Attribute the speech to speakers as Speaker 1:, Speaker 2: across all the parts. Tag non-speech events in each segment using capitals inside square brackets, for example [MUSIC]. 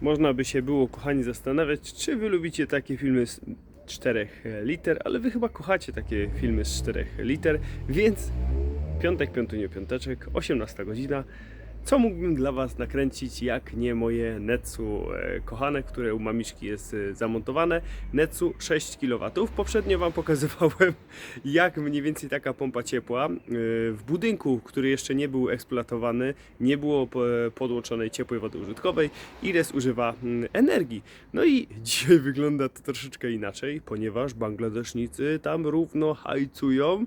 Speaker 1: Można by się było, kochani, zastanawiać, czy wy lubicie takie filmy z 4 liter, ale wy chyba kochacie takie filmy z 4 liter, więc piątek, piątunio, piąteczek, 18 godzina. Co mógłbym dla Was nakręcić, jak nie moje Netsu e, kochane, które u mamiczki jest e, zamontowane. Netsu 6 kW. Poprzednio Wam pokazywałem, [LAUGHS] jak mniej więcej taka pompa ciepła e, w budynku, który jeszcze nie był eksploatowany, nie było po- podłączonej ciepłej wody użytkowej, ile zużywa mm, energii. No i [LAUGHS] dzisiaj wygląda to troszeczkę inaczej, ponieważ Bangladesznicy tam równo hajcują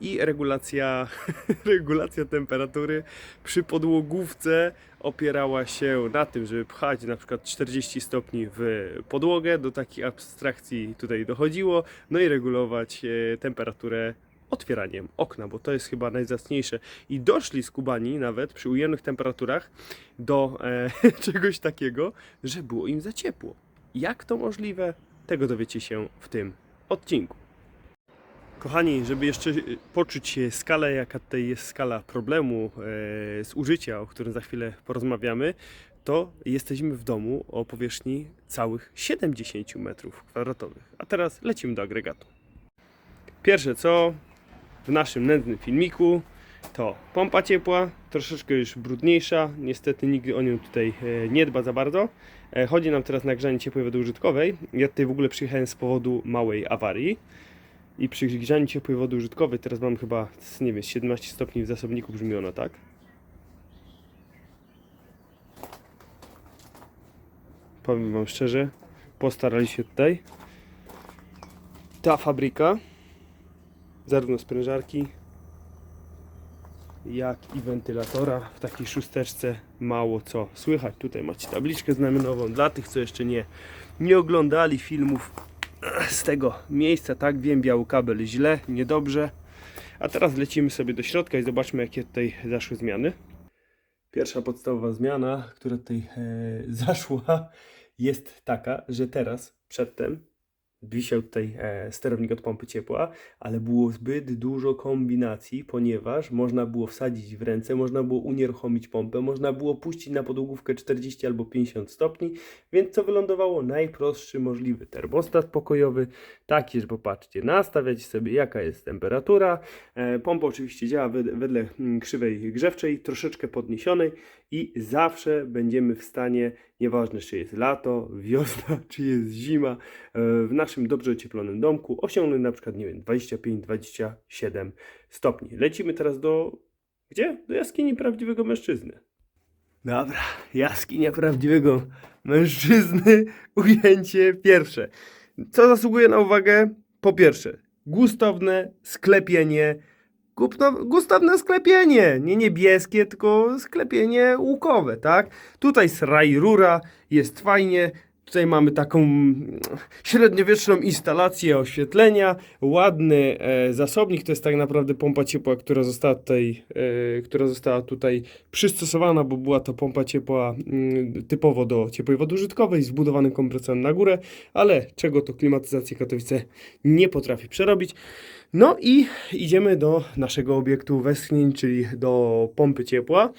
Speaker 1: i regulacja, [LAUGHS] regulacja temperatury przy podłogówce opierała się na tym, żeby pchać na przykład 40 stopni w podłogę, do takich abstrakcji tutaj dochodziło, no i regulować e, temperaturę otwieraniem okna, bo to jest chyba najzacniejsze. I doszli z Kubani nawet przy ujemnych temperaturach do e, [LAUGHS] czegoś takiego, że było im za ciepło. Jak to możliwe? Tego dowiecie się w tym odcinku. Kochani, żeby jeszcze poczuć skalę, jaka tutaj jest skala problemu e, z użycia, o którym za chwilę porozmawiamy, to jesteśmy w domu o powierzchni całych 70 metrów kwadratowych. A teraz lecimy do agregatu. Pierwsze co w naszym nędznym filmiku to pompa ciepła, troszeczkę już brudniejsza, niestety nikt o nią tutaj e, nie dba za bardzo. E, Chodzi nam teraz na grzanie ciepłej wody użytkowej. Ja tutaj w ogóle przyjechałem z powodu małej awarii. I przy grzaniu ciepłej wody użytkowej, teraz mam chyba, nie wiem, 17 stopni w zasobniku brzmi ona, tak? Powiem Wam szczerze, postarali się tutaj. Ta fabryka, zarówno sprężarki, jak i wentylatora w takiej szósteczce mało co słychać. Tutaj macie tabliczkę znamionową dla tych, co jeszcze nie, nie oglądali filmów z tego miejsca, tak wiem, biały kabel źle, niedobrze. A teraz lecimy sobie do środka i zobaczmy, jakie tutaj zaszły zmiany. Pierwsza podstawowa zmiana, która tutaj e, [LAUGHS] zaszła, jest taka, że teraz, przedtem, wisiał tutaj e, sterownik od pompy ciepła, ale było zbyt dużo kombinacji, ponieważ można było wsadzić w ręce, można było unieruchomić pompę, można było puścić na podłogówkę 40 albo 50 stopni, więc co wylądowało? Najprostszy możliwy termostat pokojowy, taki, że popatrzcie, nastawiacie sobie jaka jest temperatura, e, pompa oczywiście działa wed- wedle mm, krzywej grzewczej, troszeczkę podniesionej i zawsze będziemy w stanie, nieważne czy jest lato, wiosna, [LAUGHS] czy jest zima, e, w naszym dobrze ocieplonym domku osiągnąć na przykład, nie wiem, 25-27 stopni. Lecimy teraz do... gdzie? Do jaskini prawdziwego mężczyzny. Dobra, jaskinia prawdziwego mężczyzny, [LAUGHS] ujęcie pierwsze. Co zasługuje na uwagę? Po pierwsze, gustowne sklepienie. Gustowne sklepienie, nie niebieskie, tylko sklepienie łukowe, tak? Tutaj sraj rura, jest fajnie. Tutaj mamy taką mm, średniowieczną instalację oświetlenia, ładny e, zasobnik, to jest tak naprawdę pompa ciepła, która została tutaj, e, która została tutaj przystosowana, bo była to pompa ciepła mm, typowo do ciepłej wody użytkowej z wbudowanym kompresorem na górę, ale czego to klimatyzacja Katowice nie potrafi przerobić. No i idziemy do naszego obiektu westchnień, czyli do pompy ciepła.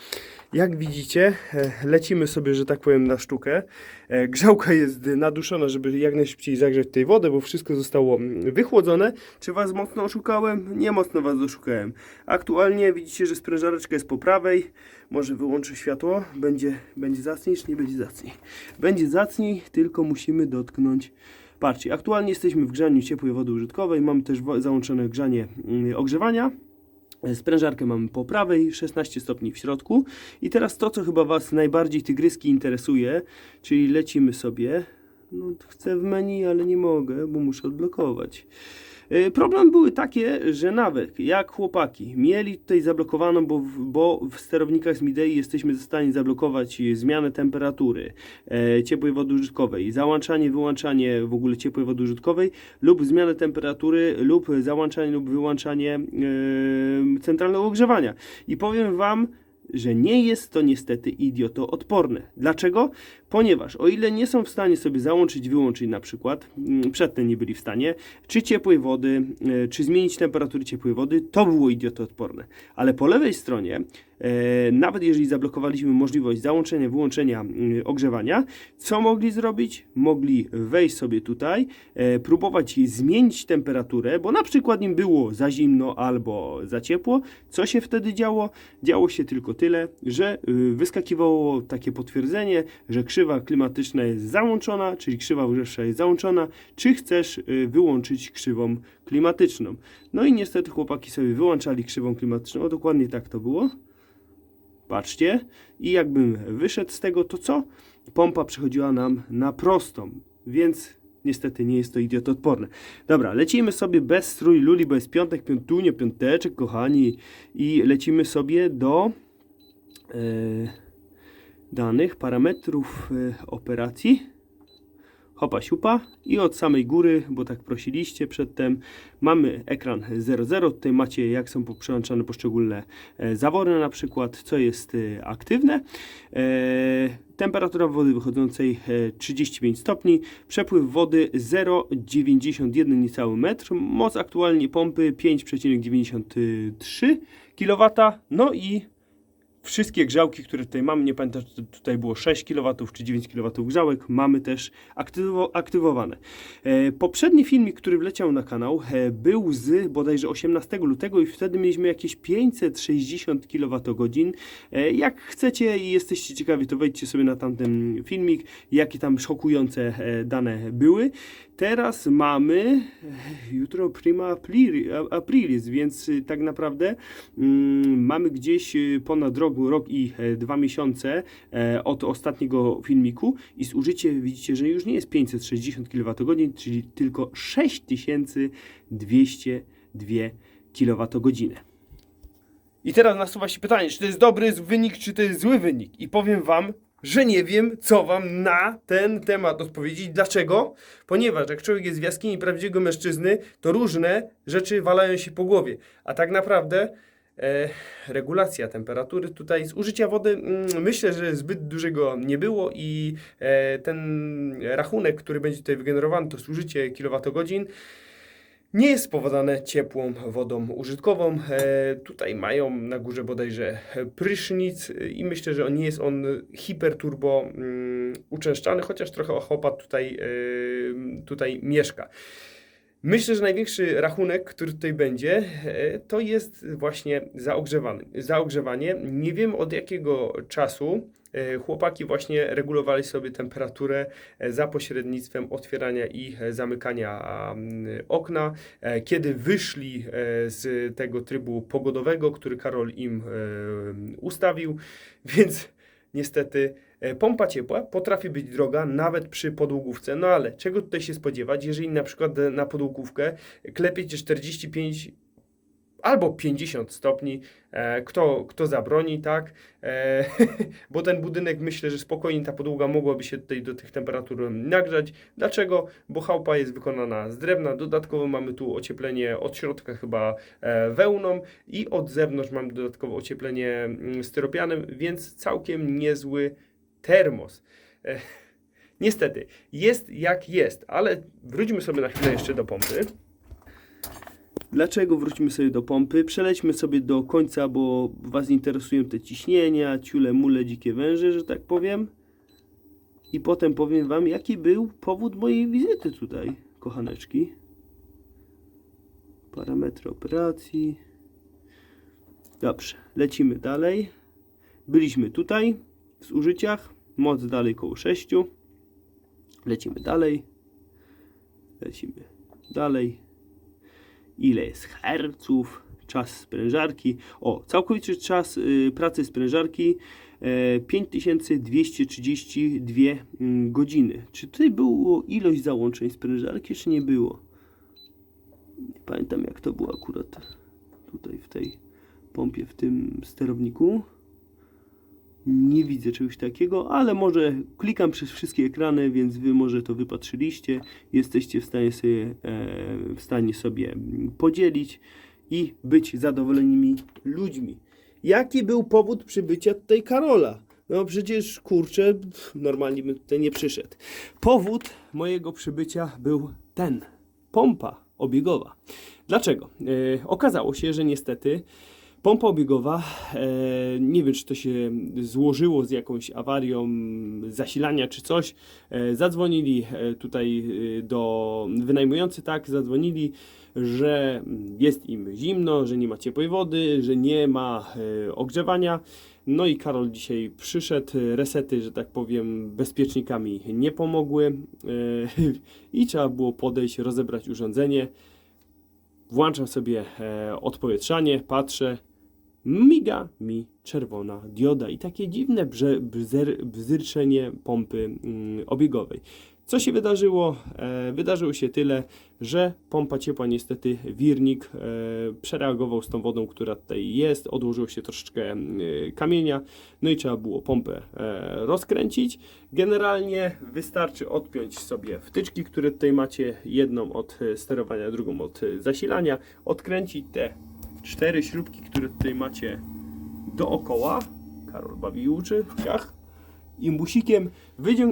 Speaker 1: Jak widzicie, e, lecimy sobie, że tak powiem, na sztukę. E, Grzałka jest naduszona, żeby jak najszybciej zagrzać tej wodę, bo wszystko zostało mm, wychłodzone. Czy Was mocno oszukałem? Nie mocno Was oszukałem. Aktualnie widzicie, że sprężareczka jest po prawej. Może wyłączę światło. Będzie, będzie zacniej, czy nie będzie zacniej? Będzie zacniej, tylko musimy dotknąć Patrzcie, aktualnie jesteśmy w grzaniu ciepłej wody użytkowej. Mamy też załączone grzanie mm, ogrzewania. Sprężarkę mamy po prawej, 16 stopni w środku. I teraz to, co chyba Was najbardziej tygryski interesuje, czyli lecimy sobie. No, chcę w menu, ale nie mogę, bo muszę odblokować. Yy, Problem były takie, że nawet jak chłopaki mieli tutaj zablokowaną, bo bo w sterownikach z jesteśmy w stanie zablokować zmianę temperatury e, ciepłej wody użytkowej, załączanie, wyłączanie w ogóle ciepłej wody użytkowej lub zmianę temperatury lub załączanie lub wyłączanie e, centralnego ogrzewania. I powiem Wam, że nie jest to niestety idiotoodporne. Dlaczego? Ponieważ o ile nie są w stanie sobie załączyć, wyłączyć na przykład, mm, przedtem nie byli w stanie, czy ciepłej wody, e, czy zmienić temperatury ciepłej wody, to było idiotoodporne. Ale po lewej stronie nawet jeżeli zablokowaliśmy możliwość załączenia, wyłączenia y, ogrzewania, co mogli zrobić? Mogli wejść sobie tutaj, e, próbować zmienić temperaturę, bo na przykład im było za zimno albo za ciepło. Co się wtedy działo? Działo się tylko tyle, że y, wyskakiwało takie potwierdzenie, że krzywa klimatyczna jest załączona, czyli krzywa grzewcza jest załączona, czy chcesz y, wyłączyć krzywą klimatyczną. No i niestety chłopaki sobie wyłączali krzywą klimatyczną, o dokładnie tak to było. Patrzcie, i jakbym wyszedł z tego, to co? Pompa przechodziła nam na prostą, więc niestety nie jest to idiotoodporne. Dobra, lecimy sobie bez strój luli, bo jest piątek, piątunio, piąteczek, kochani, i lecimy sobie do e, danych, parametrów e, operacji. Hopa siupa i od samej góry, bo tak prosiliście przedtem, mamy ekran 00. Tutaj macie jak są przełączane poszczególne e, zawory na przykład, co jest e, aktywne. E, temperatura wody wychodzącej e, 35 stopni, przepływ wody 0,91 niecały metr, moc aktualnie pompy 5,93 kW, no i wszystkie grzałki, które tutaj mamy, nie pamiętam, czy tutaj było 6 kW czy 9 kW grzałek, mamy też aktywo, aktywowane. E, poprzedni filmik, który wleciał na kanał, e, był z bodajże 18 lutego i wtedy mieliśmy jakieś 560 kWh. E, jak chcecie i jesteście ciekawi, to wejdźcie sobie na tamten filmik, jakie tam szokujące dane były. Teraz mamy [LAUGHS] jutro prima aprilis, więc y, tak naprawdę mm, mamy gdzieś y, ponad rok, rok i e, dwa miesiące e, od ostatniego filmiku i zużycie widzicie, że już nie jest 560 kWh, czyli tylko 6202 kWh. I teraz nasuwa się pytanie, czy to jest dobry wynik, czy to jest zły wynik. I powiem Wam, że nie wiem, co Wam na ten temat odpowiedzieć. Dlaczego? Ponieważ jak człowiek jest w jaskini prawdziwego mężczyzny, to różne rzeczy walają się po głowie. A tak naprawdę e, regulacja temperatury tutaj, zużycia wody, mm, myślę, że zbyt dużego nie było i e, ten rachunek, który będzie tutaj wygenerowany, to zużycie kilowatogodzin, nie jest spowodowane ciepłą wodą użytkową. E, tutaj mają na górze bodajże prysznic e, i myślę, że nie jest on hiperturbo mm, uczęszczany, chociaż trochę ochopat tutaj, e, tutaj mieszka. Myślę, że największy rachunek, który tutaj będzie, e, to jest właśnie zaogrzewanie. Nie wiem od jakiego czasu e, chłopaki właśnie regulowali sobie temperaturę e, za pośrednictwem otwierania i zamykania okna. Kiedy wyszli z tego trybu pogodowego, który Karol im ustawił, więc niestety pompa ciepła potrafi być droga nawet przy podłogówce. No ale czego tutaj się spodziewać, jeżeli na przykład e, na podłogówkę klepiecie 45 albo 50 stopni, e, kto, kto zabroni, tak? E, [LAUGHS] bo ten budynek myślę, że spokojnie ta podłoga mogłaby się tutaj do tych temperatur nagrzać. Dlaczego? Bo chałupa jest wykonana z drewna, dodatkowo mamy tu ocieplenie od środka chyba e, wełną i od zewnątrz mamy dodatkowo ocieplenie mm, styropianem, więc całkiem niezły termos. E, niestety, jest jak jest, ale wróćmy sobie na chwilę jeszcze do pompy. Dlaczego wrócimy sobie do pompy? Przelećmy sobie do końca, bo Was interesują te ciśnienia, ciule, mule, dzikie węże, że tak powiem. I potem powiem Wam, jaki był powód mojej wizyty tutaj, kochaneczki. Parametry operacji. Dobrze, lecimy dalej. Byliśmy tutaj w zużyciach. Moc dalej koło 6. Lecimy dalej. Lecimy dalej ile jest herców, czas sprężarki. O, całkowity czas y, pracy sprężarki e, 5232 mm, godziny. Czy tutaj było ilość załączeń sprężarki, czy nie było? Nie pamiętam jak to było akurat tutaj w tej pompie, w tym sterowniku. Nie widzę czegoś takiego, ale może klikam przez wszystkie ekrany, więc wy może to wypatrzyliście. Jesteście w stanie sobie, e, w stanie sobie podzielić i być zadowolonymi ludźmi. Jaki był powód przybycia tutaj Karola? No przecież kurczę, normalnie bym tutaj nie przyszedł. Powód mojego przybycia był ten. Pompa obiegowa. Dlaczego? E, okazało się, że niestety Pompa obiegowa, e, nie wiem czy to się złożyło z jakąś awarią zasilania czy coś. E, zadzwonili e, tutaj do wynajmujący, tak, zadzwonili, że jest im zimno, że nie ma ciepłej wody, że nie ma ogrzewania. No i Karol dzisiaj przyszedł, resety, że tak powiem, bezpiecznikami nie pomogły [LAUGHS] i trzeba było podejść, rozebrać urządzenie. Włączam sobie odpowietrzanie, patrzę, miga mi czerwona dioda i takie dziwne bzyrczenie pompy mm, obiegowej. Co się wydarzyło? E, wydarzyło się tyle, że pompa ciepła, niestety wirnik e, przereagował z tą wodą, która tutaj jest, odłożyło się troszeczkę e, kamienia, no i trzeba było pompę e, rozkręcić. Generalnie wystarczy odpiąć sobie wtyczki, które tutaj macie, jedną od sterowania, drugą od zasilania, odkręcić te cztery śrubki, które tutaj macie dookoła. Karol bawi uczy ciach. I musikiem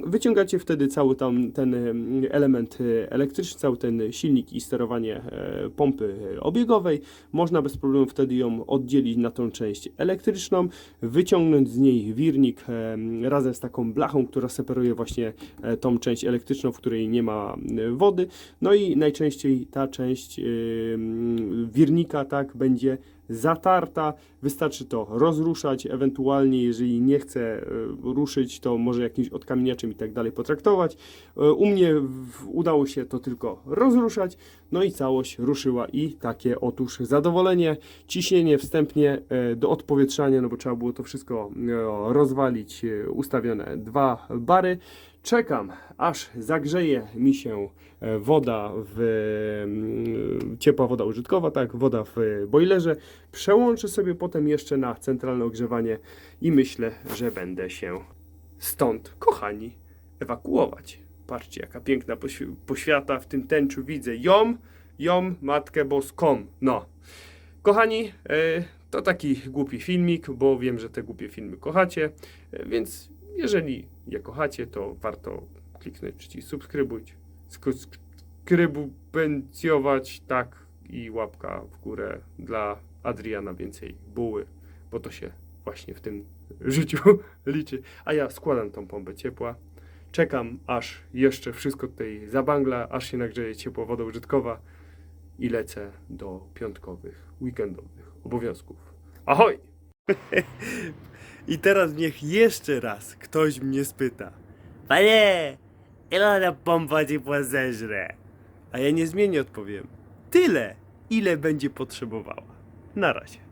Speaker 1: wyciągacie wtedy cały tam ten em, element e, elektryczny, cały ten silnik i sterowanie e, pompy e, obiegowej. Można bez problemu wtedy ją oddzielić na tą część elektryczną, wyciągnąć z niej wirnik em, razem z taką blachą, która separuje właśnie e, tą część elektryczną, w której nie ma e, wody. No i najczęściej ta część wirnika tak będzie zatarta. Wystarczy to rozruszać, ewentualnie jeżeli nie chce e, ruszyć, to może jakimś odkamieniaczem i tak dalej potraktować. E, U mnie udało się to tylko rozruszać, no i całość ruszyła i takie otóż zadowolenie. Ciśnienie wstępnie e, do odpowietrzania, no bo trzeba było to wszystko e, rozwalić, ustawione dwa bary. Czekam, aż zagrzeje mi się woda w mm, ciepła woda użytkowa, tak, woda w boilerze. Przełączę sobie potem jeszcze na centralne ogrzewanie i myślę, że będę się stąd, kochani, ewakuować. Patrzcie, jaka piękna poświ- poświata w tym tęczu widzę. Ją, ją, Matkę Boską. No. Kochani, e, to taki głupi filmik, bo wiem, że te głupie filmy kochacie, e, więc jeżeli je kochacie, to warto kliknąć przycisk subskrybuj, skrybubencjować, tak, i łapka w górę dla Adriana więcej buły, bo to się właśnie w tym [LAUGHS] życiu liczy. A ja składam tą pompę ciepła. Czekam, aż jeszcze wszystko tutaj zabangla, aż się nagrzeje ciepła woda użytkowa i lecę do piątkowych, weekendowych obowiązków. Ahoj! [LAUGHS] I teraz niech jeszcze raz ktoś mnie spyta. Panie, ile ta pompa ciepła zeżre? A ja niezmiennie odpowiem. Tyle, ile będzie potrzebowała. Na razie.